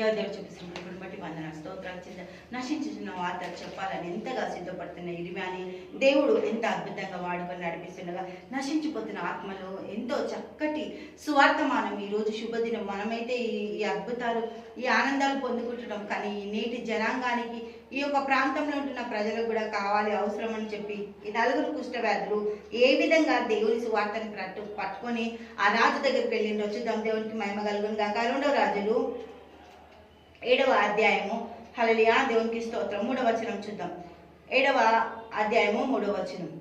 దేవదేవుడు చూపిస్తున్నటువంటి బట్టి వందన స్తోత్రాలు చేత నశించిన వార్త చెప్పాలని ఎంతగా సిద్ధపడుతున్న ఇరిమాని దేవుడు ఎంత అద్భుతంగా వాడుకొని నడిపిస్తుండగా నశించిపోతున్న ఆత్మలో ఎంతో చక్కటి సువార్తమానం ఈరోజు శుభదినం. మనమైతే ఈ అద్భుతాలు ఈ ఆనందాలు పొందుకుంటున్నాం. కానీ ఈ నేటి జనాంగానికి ఈ యొక్క ప్రాంతంలో ఉంటున్న ప్రజలకు కూడా కావాలి అవసరం అని చెప్పి ఈ నలుగురు కుష్ఠవ్యాధులు ఏ విధంగా దేవుని సువార్తని పట్టు పట్టుకొని ఆ రాజు దగ్గరికి వెళ్ళిండొచ్చు దాని దేవునికి మహిమ కలుగును కాక రెండో రాజులు ఏడవ అధ్యాయము. హలలియా దేవునికి స్తోత్రం. మూడవ వచనం చూద్దాం. ఏడవ అధ్యాయము మూడవ వచనం.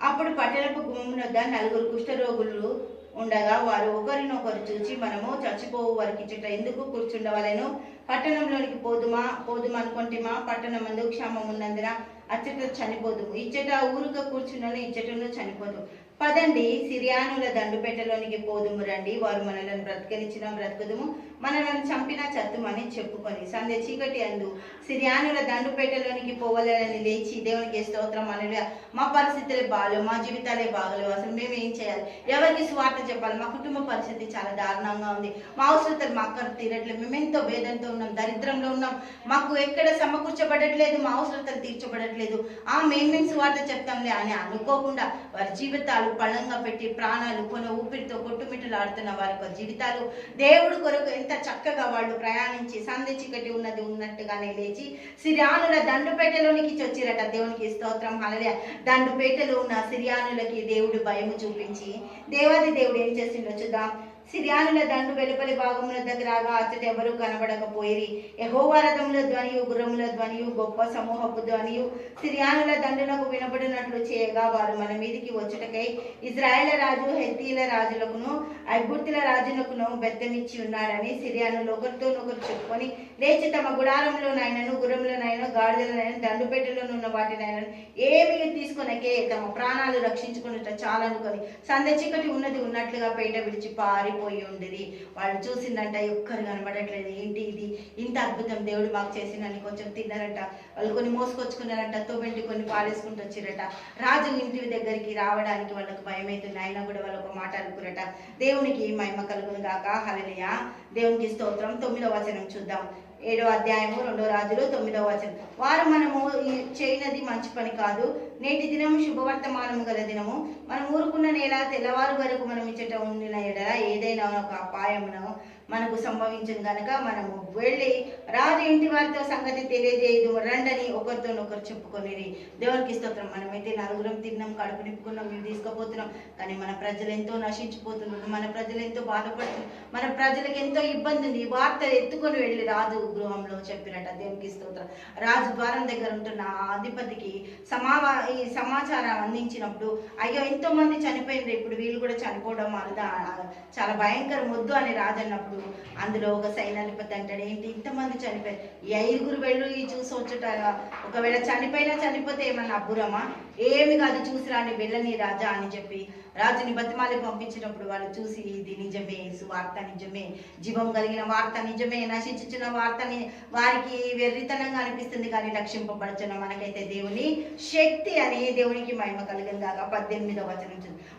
అప్పుడు పట్టణపు గుమ్మం వద్ద నలుగురు కుష్ఠరోగులు ఉండగా వారు ఒకరినొకరు చూచి మనము చచ్చిపోవు వారికి ఇచ్చట ఎందుకు కూర్చుండవలెను? పట్టణంలోనికి పోదుమా? పోదుమా అనుకుంటేమా? పట్టణం మందు క్షేమం ఉన్నందున అచ్చట చనిపోదు ఇచ్చట ఊరుగా కూర్చున్నాను ఇచ్చటను చనిపోదు. పదండి సిరియానుల దండుపేటలోనికి పోదుము రండి. వారు మనలను బ్రతకనిచ్చిన బ్రతుకుదుము. మనలను చంపిన చత్తుమని చెప్పుకొని సంధ్య చీకటి అందు సిరియానుల దండుపేటలోనికి పోవాలని లేచి దేవునికి స్తోత్రం అనగా మా పరిస్థితులే బాగాలు మా జీవితాలే బాగలేవు అసలు మేము ఏం చేయాలి? ఎవరికి స్వార్థ చెప్పాలి? మా కుటుంబ పరిస్థితి చాలా దారుణంగా ఉంది. మా అవసరతలు మా అక్కడ తీరట్లేదు. మేము ఎంతో వేదంతో ఉన్నాం దరిద్రంలో ఉన్నాం. మాకు ఎక్కడ సమకూర్చబడట్లేదు మా అవసరతలు తీర్చబడట్లేదు. ఆ మేము మేము స్వార్థ చెప్తాంలే అని అనుకోకుండా వారి జీవితాలు పళంగా పెట్టి ప్రాణాలు కొన ఊపిరితో కొట్టుమిట్టలాడుతున్న వారి యొక్క జీవితాలు దేవుడు కొరకు ఎంత చక్కగా వాళ్ళు ప్రయాణించి సంధి చీకటి ఉన్నది ఉన్నట్టుగానే లేచి సిరియానుల దండుపేటలోనికి చొచ్చిరట. దేవునికి స్తోత్రం. హలలియ దండుపేటలో ఉన్న సిరియానులకి దేవుడు భయము చూపించి దేవాది దేవుడు ఏం చేసిండో చూద్దాం. సిరియానుల దండు వెలుపలి భాగముల దగ్గర అతడు అచ్చట ఎవరు కనబడకపోయిరి. యెహోవా ధ్వనియు గుర్రముల ధ్వనియు గొప్ప సమూహపు ధ్వనియు సిరియానుల దండునకు వినబడినట్లు చేయగా వారు మన మీదికి వచ్చుటకై ఇజ్రాయేల రాజు హెత్తీల రాజులకును ఐగుర్తుల రాజునకును బెత్తమిచ్చి ఉన్నారని సిరియానులు ఒకరితోనొకరు చెప్పుకొని లేచి తమ గుడారంలో నైనను గుర్రంలోనైనా గాడిదలనైనా దండుపెట్టెలో ఉన్న వాటినైనా ఏమి తీసుకొనకే తమ ప్రాణాలు రక్షించుకున్నట చాలనుకొని సంద చీకటి ఉన్నది ఉన్నట్లుగా పేట విడిచి పారిపోయి ఉండేది వాళ్ళు చూసిందంట ఒక్కరు కనబడట్లేదు. ఏంటి ఇది? ఇంత అద్భుతం దేవుడు మాకు చేసిందని కొంచెం తిన్నారంట. వాళ్ళు కొన్ని మోసుకొచ్చుకున్నారంట తోబెంటి కొన్ని పారేసుకుంటూ వచ్చిరట రాజు ఇంటి దగ్గరికి రావడానికి వాళ్ళకి భయం అవుతుంది అయినా కూడా వాళ్ళు ఒక మాట అనుకురట. దేవునికి మహిమ కలుగును గాక. హల్లెలూయా. దేవునికి స్తోత్రం. తొమ్మిదో వచనం చూద్దాం. ఏడో అధ్యాయము రెండో రాజులు తొమ్మిదో వచనం. వారు మనము చేయనది మంచి పని కాదు. నేటి దినము శుభవర్తమానము గల దినము. మనం ఊరుకున్న నేల తెల్లవారు వరకు మనం ఇచ్చట ఉండిన ఎడల ఏదైనా ఒక అపాయమును మనకు సంభవించిన కనుక మనము వెళ్ళి రాజు ఇంటి వారితో సంగతి తెలియజేయదు. రండని ఒకరితో ఒకరు చెప్పుకొని దేవునికి స్తోత్రం. మనమైతే నలుగురం తిన్నాం కడుపు నింపుకున్నాం మేము తీసుకుపోతున్నాం. కానీ మన ప్రజలు ఎంతో నశించిపోతున్నారు. మన ప్రజలు ఎంతో బాధపడుతున్నారు. మన ప్రజలకు ఎంతో ఇబ్బంది ఉంది. ఈ వార్తలు ఎత్తుకొని వెళ్ళి రాజు గృహంలో చెప్పినట్ట దేవునికి స్తోత్రం. రాజు ద్వారం దగ్గర ఉంటున్న అధిపతికి సమావా ఈ సమాచారం అందించినప్పుడు అయ్యో ఎంతోమంది చనిపోయింది ఇప్పుడు వీళ్ళు కూడా చనిపోవడం అరుదా చాలా భయంకరం వద్దు అని రాదన్నప్పుడు అందులో ఒక సైన్యాధిపతి అంటాడు ఏంటి ఇంతమంది చనిపోయారు ఈ ఐదుగురు వెళ్ళు ఈ చూసి వచ్చుట ఒకవేళ చనిపోయినా చనిపోతే ఏమన్నా అబ్బురమా? ఏమి కాదు చూసి రాని వెళ్ళని రాజా అని చెప్పి రాజుని బతిమాలి పంపించినప్పుడు వాళ్ళు చూసి ఇది నిజమే సువార్త నిజమే జీవం కలిగిన వార్త నిజమే నశించుచున్న వార్తని వారికి వెర్రితనంగా అనిపిస్తుంది కానీ రక్షింపబడుచున్న మనకైతే దేవుని శక్తి అని దేవునికి మహిమ కలిగిన దాకా పద్దెనిమిదవ వచనం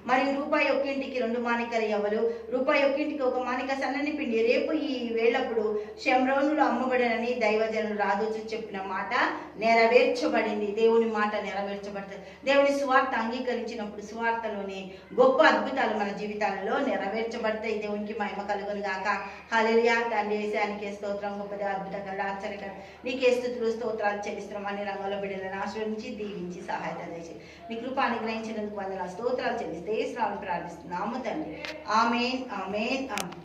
మరి మరియు రూపాయి ఒక్కింటికి రెండు మానికలు ఎవరు? రూపాయి ఒక్కింటికి ఒక మానిక సన్నని పిండి. రేపు ఈ వేళప్పుడు శంరోనులు అమ్మబడనని దైవజనులు రాజు చెప్పిన మాట నెరవేర్చబడింది. దేవుని మాట నెరవేర్చబడుతుంది. దేవుని సువార్త అంగీకరించినప్పుడు సువార్తలోని గొప్ప అద్భుతాలు మన జీవితాలలో నెరవేర్చబడతాయి. దేవునికి మహిమ కలుగును గాక. హలియా తండ్రి వేసానికి స్తోత్రం గొప్పది అద్భుతంగా ఆశ్చర్యకర నీకే స్థుతులు స్తోత్రాలు చెల్లిస్తున్నాం. అన్ని రంగంలో బిడ్డలను ఆశ్రయించి దీవించి సహాయత చేసి మీ కృప అనుగ్రహించినందుకు వందల స్తోత్రాలు చెల్లిస్తే శ్రావణ ప్రార్థిస్తున్నాము తండ్రి. ఆమెన్ ఆమెన్ ఆమె